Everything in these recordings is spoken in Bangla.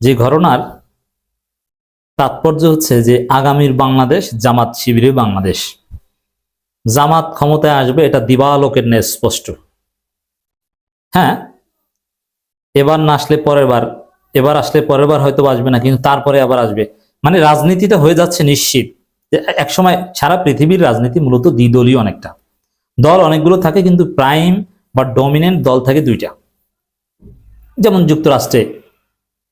যে ঘটনার তাৎপর্য হচ্ছে যে আগামীর বাংলাদেশ জামাত শিবিরে বাংলাদেশ। জামাত ক্ষমতায় আসবে, এটা দিবালোকের ন্যায় স্পষ্ট। হ্যাঁ? এবার না আসলে পরের বার, এবার আসলে পরের বার হয়তো আসবে না, কিন্তু তারপরে আবার আসবে। মানে রাজনীতিটা হয়ে যাচ্ছে নিশ্চিত। একসময় সারা পৃথিবীর রাজনীতি মূলত দ্বিদলীয় অনেকটা। দল অনেকগুলো থাকে, কিন্তু প্রাইম বা ডমিনেন্ট দল থাকে দুইটা। যেমন যুক্তরাষ্ট্রে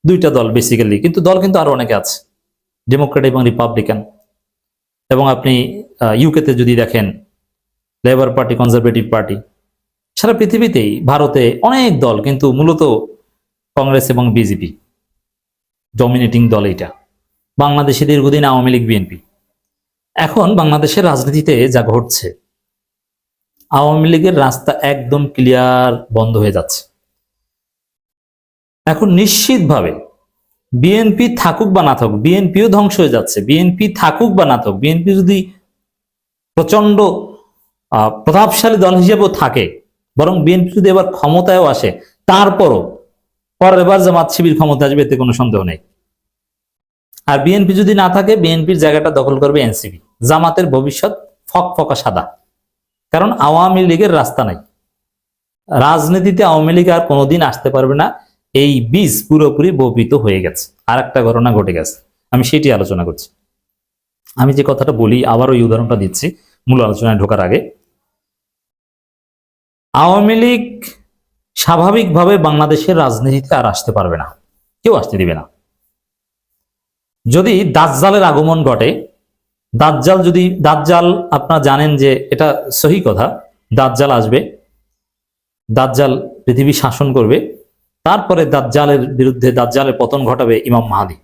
দুইটা দল বেসিক্যালি কিন্তু দল কিন্তু আরও অনেকে আছে ডেমোক্রেট এবং রিপাবলিকান এবং আপনি ইউকেতে যদি দেখেন লেবার পার্টি কনজারভেটিভ পার্টি সারা পৃথিবীতেই ভারতে অনেক দল কিন্তু মূলত কংগ্রেস এবং বিজেপি ডমিনেটিং দল এটা বাংলাদেশে দীর্ঘদিন আওয়ামী লীগ বিএনপি এখন বাংলাদেশের রাজনীতিতে যা ঘটছে, আওয়ামী লীগের রাস্তা একদম ক্লিয়ার বন্ধ হয়ে যাচ্ছে। এখন নিশ্চিতভাবে বিএনপি থাকুক বা না থাকুক বিএনপিও ধ্বংস হয়ে যাচ্ছে। বিএনপি থাকুক বা না থাকুক বিএনপি যদি প্রচণ্ড প্রভাবশালী দল হিসেবেও থাকে, বরং বিএনপি যদি এবার ক্ষমতায়ও আসে, তারপরও পরের বার জামাত শিবির ক্ষমতা আসবে এতে কোনো সন্দেহ নেই। আর বিএনপি যদি না থাকে বিএনপির জায়গাটা দখল করবে এনসিপি জামাতের ভবিষ্যৎ ফক ফকা সাদা। কারণ আওয়ামী লীগের রাস্তা নাই। রাজনীতিতে আওয়ামী লীগ আর কোনোদিন আসতে পারবে না। এই বীজ পুরোপুরি বপিত হয়ে গেছে। আর একটা ঘটনা ঘটে গেছে। আমি সেটি আলোচনা করছি। আমি যে কথাটা বলি আবার ওই উদাহরণটা দিচ্ছি মূল আলোচনায় ঢোকার আগে। আওয়ামী লীগ স্বাভাবিকভাবে বাংলাদেশের রাজনীতিতে আর আসতে পারবে না। কেউ আসতে দিবে না। যদি দাজ্জালের আগমন ঘটে, দাজ্জাল যদি, দাজ্জাল আপনারা জানেন যে এটা সহি কথা, দাজ্জাল আসবে, দাজ্জাল পৃথিবী শাসন করবে তারপরে দাজ্জালের বিরুদ্ধে দাজ্জালের পতন ঘটাবে ইমাম মাহাদি।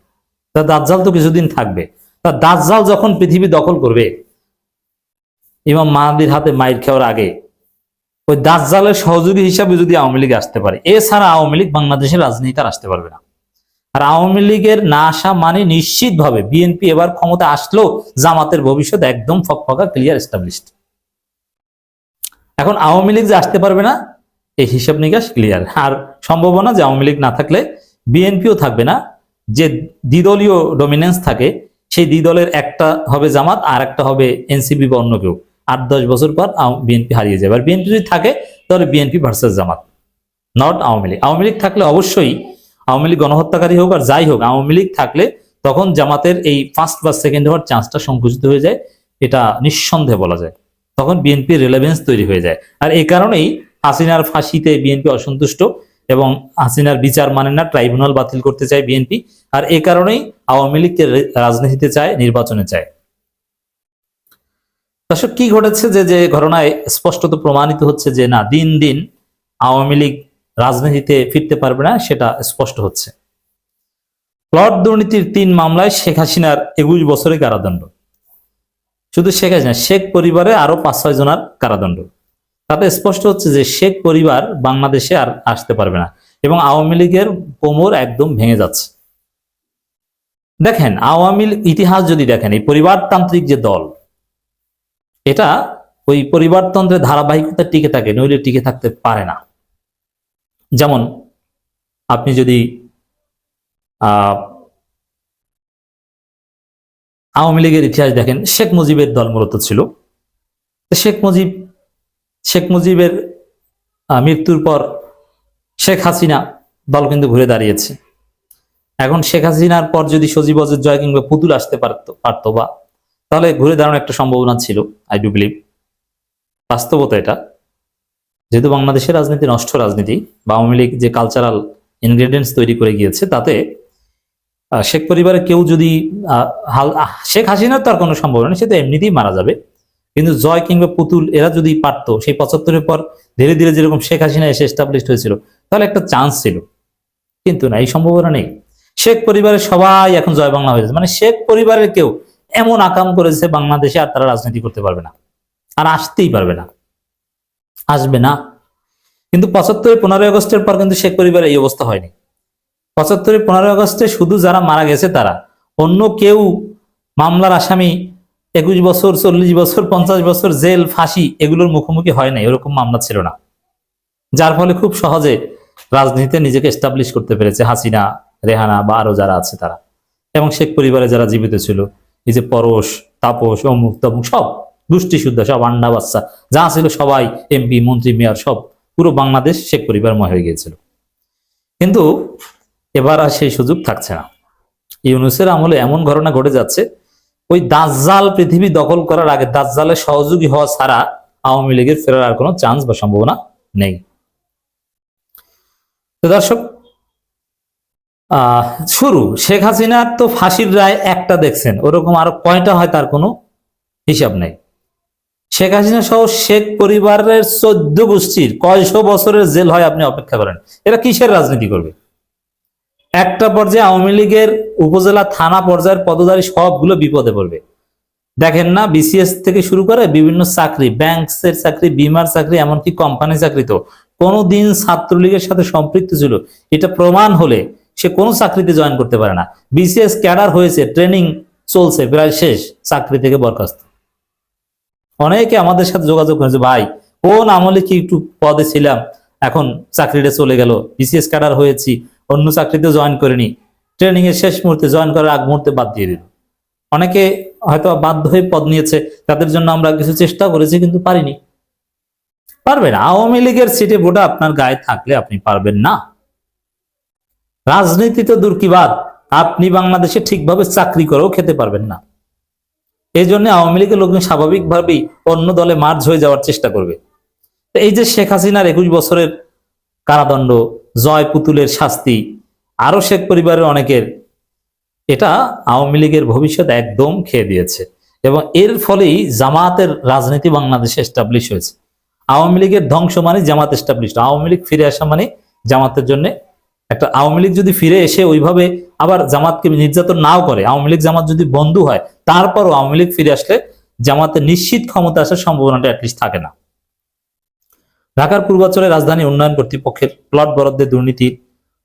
তা দাজ্জাল তো কিছুদিন থাকবে। তা দাজ্জাল যখন পৃথিবী দখল করবে, ইমাম মাহাদির হাতে মাইর খাওয়ার আগে, ওই দাজ্জালের সহযোগী হিসাবে যদি আওয়ামী লীগ আসতে পারে, এছাড়া আওয়ামী লীগ বাংলাদেশের রাজনীতি আর আসতে পারবে না। আর আওয়ামী লীগের না আসা মানে নিশ্চিতভাবে বিএনপি এবার ক্ষমতা আসলেও জামাতের ভবিষ্যৎ একদম ফকফকা ক্লিয়ার এস্টাবলিশড এখন আওয়ামী লীগ যে আসতে পারবে না, এই হিসাব নিকাশ ক্লিয়ার আর সম্ভাবনা যে আওয়ামী লীগ না থাকলে বিএনপিও থাকবে না। যে দ্বিদলীয় ডমিনেন্স থাকে, সেই দ্বিদলের একটা হবে জামাত আর একটা হবে এনসিপি বা অন্য কেউ। আট দশ বছর পর বিএনপি হারিয়ে যাবে। আর বিএনপি যদি থাকে, তাহলে BNP versus Jamaat not Awami League. Awami League থাকলে অবশ্যই আওয়ামী লীগ গণহত্যাকারী হোক আর যাই হোক, আওয়ামী লীগ থাকলে তখন জামাতের এই ফার্স্ট বা সেকেন্ড হওয়ার চান্সটা সংকুচিত হয়ে যায়, এটা নিঃসন্দেহে বলা যায়। তখন বিএনপির রিলেভেন্স তৈরি হয়ে যায়। আর এই কারণেই হাসিনার ফাঁসিতে বিএনপি অসন্তুষ্ট। এবং হাসিনার বিচার মানে না ট্রাইব্যুনাল বাতিল করতে চায় বিএনপি। আর এই কারণেই আওয়ামী লীগকে রাজনীতিতে চায়, নির্বাচনে চায়। দর্শক, কি ঘটেছে যে যে ঘটনায় স্পষ্টত প্রমাণিত হচ্ছে যে, না, দিন দিন আওয়ামী লীগ রাজনীতিতে ফিরতে পারবে না, সেটা স্পষ্ট হচ্ছে। প্লট দুর্নীতির তিন মামলায় শেখ হাসিনার একুশ বছরের কারাদণ্ড। শুধু শেখ হাসিনা, শেখ পরিবারে আরও পাঁচ ছয় জনের কারাদণ্ড। তাতে স্পষ্ট হচ্ছে যে শেখ পরিবার বাংলাদেশে আর আসতে পারবে না এবং আওয়ামী লীগের কোমর একদম ভেঙে যাচ্ছে। দেখেন, আওয়ামী ইতিহাস যদি দেখেন, এই পরিবারতান্ত্রিক যে দল, এটা ওই পরিবারতন্ত্রের ধারাবাহিকতা টিকে থাকে, নইলে টিকে থাকতে পারে না। যেমন, আপনি যদি আওয়ামী লীগের ইতিহাস দেখেন, শেখ মুজিবের দল মূলত ছিল। শেখ মুজিব শেখ মুজিবের মৃত্যুর পর শেখ হাসিনা দল কিন্তু ঘুরে দাঁড়িয়েছে। এখন শেখ হাসিনার পর যদি সজীব অজিত জয় কিংবা পুতুল আসতে পারতো পারতো বা, তাহলে ঘুরে দাঁড়ানোর একটা সম্ভাবনা ছিল আই ডু বিলিভ বাস্তবতা এটা। যেহেতু বাংলাদেশের রাজনীতি নষ্ট রাজনীতি, বা আওয়ামী যে কালচারাল ইনগ্রেডিয়েন্টস তৈরি করে গিয়েছে, তাতে শেখ পরিবারের কেউ যদি শেখ হাসিনার তো আর কোনো সম্ভাবনা নেই, সে তো এমনিতেই মারা যাবে। কিন্তু জয় কিংবা পুতুল এরা যদি পারতো, সেই পঁচাত্তরের পর ধীরে ধীরে যেরকম শেখ হাসিনা এসে এস্টাবলিশ হয়েছিল, তাহলে একটা চান্স ছিল। কিন্তু না, এই সম্ভাবনা নেই। শেখ পরিবারের সবাই এখন জয় বাংলা হয়েছে মানে শেখ পরিবারের কেউ এমন আকাম করেছে বাংলাদেশে আর তারা রাজনীতি করতে পারবে না। আর আসতেই পারবে না। আসবে না। কিন্তু পঁচাত্তরের পনেরোই আগস্টের পর কিন্তু শেখ পরিবারের এই অবস্থা হয়নি। পঁচাত্তরের পনেরোই আগস্টে শুধু যারা মারা গেছে তারা। অন্য কেউ মামলার আসামি একুশ বছর, চল্লিশ বছর, পঞ্চাশ বছর জেল, ফাঁসি এগুলোর মুখোমুখি হয় না এরকম মামলা ছিল না। যার ফলে খুব সহজে রাজনীতিতে নিজেকে এস্টাবলিশ করতে পেরেছে হাসিনা, রেহানা বা আরও যারা আছে তারা। এবং শেখ পরিবারে যারা জীবিত ছিল, এই যে পরশ, তাপস, অমুক, তমুক, সব গোষ্ঠী সব আন্ডা বাচ্চা, যা ছিল সবাই, এমপি, মন্ত্রী, মেয়র, সব পুরো বাংলাদেশ শেখ পরিবার পরিবারময় হয়ে গিয়েছিল। কিন্তু এবার আর সেই সুযোগ থাকছে না। ইউনুসের আমলে এমন ঘটনা ঘটে যাচ্ছে ওই দাজ্জাল পৃথিবী দখল করার আগে দাজ্জালের সহযোগী হওয়া ছাড়া আওয়ামী লীগের ফেরার আর কোনো চান্স বা সম্ভাবনা নেই। তো দর্শক শুরু। শেখ হাসিনার তো ফাঁসির রায় একটা দেখছেন, ওরকম আরও কয়টা হয় তার কোনো হিসাব নেই। শেখ হাসিনা সহ শেখ পরিবারের চোদ্দ গোষ্ঠীর কয়শো বছরের জেল হয় আপনি অপেক্ষা করেন। এরা কিসের রাজনীতি করবে? একটা পর্যায়ে আওয়ামী লীগের উপজেলা, থানা পর্যায়ের পদধারী সবগুলো বিপদে পড়বে। দেখেন না বিসিএস থেকে শুরু করে বিভিন্ন চাকরি ব্যাংকসের চাকরি, বিমার চাকরি, এমনকি কোম্পানি চাকরি তো। কোনোদিন ছাত্রলীগের সাথে সম্পৃক্ত ছিল। এটা প্রমাণ হলে সে কোনো চাকরিতে জয়েন করতে পারে না। বিসিএস ক্যাডার হয়েছে ট্রেনিং চলছে, প্রায় শেষ চাকরি থেকে বরখাস্ত। অনেকে আমাদের সাথে যোগাযোগ করেছে, ভাই, কোন আমলে কি একটু পদে ছিলাম, এখন চাকরিটা চলে গেল বিসিএস ক্যাডার হয়েছি অন্য চাকরিতে জয়েন করিনি। ট্রেনিং এর শেষ মুহূর্তে জয়েন করার আগ মুহূর্তে বাদ দিয়ে দিল। অনেকে হয়তো বাধ্য হয়ে পদ নিয়েছে, তাদের জন্য আমরা কিছু চেষ্টা করেছি, কিন্তু পারিনি। পারবেন আওয়ামী লীগের সিটে ভোটা আপনার গায়ে থাকলে আপনি পারবেন না। রাজনীতি তো দূর কি বাদ। আপনি বাংলাদেশে ঠিকভাবে চাকরি করেও খেতে পারবেন না। এই জন্য আওয়ামী লীগের লোকজন স্বাভাবিকভাবেই অন্য দলে মার্জ হয়ে যাওয়ার চেষ্টা করবে। এই যে শেখ হাসিনার একুশ বছরের কারাদণ্ড জয় পুতুলের শাস্তি। আরও শেখ পরিবারের অনেকের এটা আওয়ামী লীগের ভবিষ্যৎ একদম খেয়ে দিয়েছে এবং এর ফলেই জামাতের রাজনীতি বাংলাদেশে এস্টাবলিশ হয়েছে। আওয়ামী লীগের ধ্বংস মানে জামাত এস্টাবলিশ আওয়ামী লীগ ফিরে আসা মানে জামাতের জন্য একটা, আওয়ামী লীগ যদি ফিরে এসে ওইভাবে আবার জামাতকে নির্যাতন নাও করে, আওয়ামী লীগ জামাত যদি বন্ধু হয়, তারপরও আওয়ামী লীগ ফিরে আসলে জামাতের নিশ্চিত ক্ষমতা আসার সম্ভাবনাটা অ্যাটলিস্ট থাকে না। ঢাকার পূর্বাঞ্চলে রাজধানী উন্নয়ন কর্তৃপক্ষের প্লট বরাদ্দের দুর্নীতির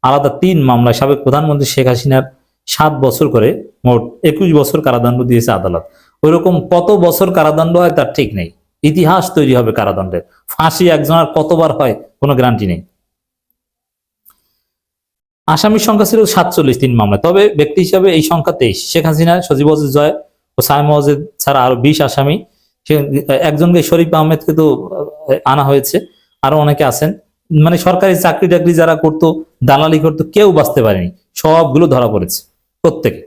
আলাদা তিন মামলায় সাবেক প্রধানমন্ত্রী শেখ হাসিনার সাত বছর করে মোট একুশ বছর কারাদণ্ড দিয়েছে আদালত। ওইরকম কত বছর কারাদণ্ড হয় তার ঠিক নেই। ইতিহাস তৈরি হবে কারাদণ্ডের। ফাঁসি একজনের কতবার হয় কোনো গ্যারান্টি নেই। আসামির সংখ্যা ছিল সাতচল্লিশ তিন মামলায়। তবে ব্যক্তি হিসাবে এই সংখ্যা তেইশ। শেখ হাসিনা, সজীব জয় ও ওয়াজেদ ছাড়া আরও বিশ আসামি। একজনকে শরীফ আহমেদকে তো আনা হয়েছে। আরও অনেকে আছেন মানে সরকারি চাকরি টাকরি যারা করতো, দালালি করতো, কেউ বাঁচতে পারেনি। সবগুলো ধরা পড়েছে, প্রত্যেকে।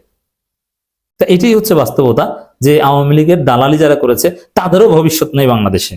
তা এটাই হচ্ছে বাস্তবতা যে আওয়ামী লীগের দালালি যারা করেছে, তাদেরও ভবিষ্যৎ নেই বাংলাদেশে।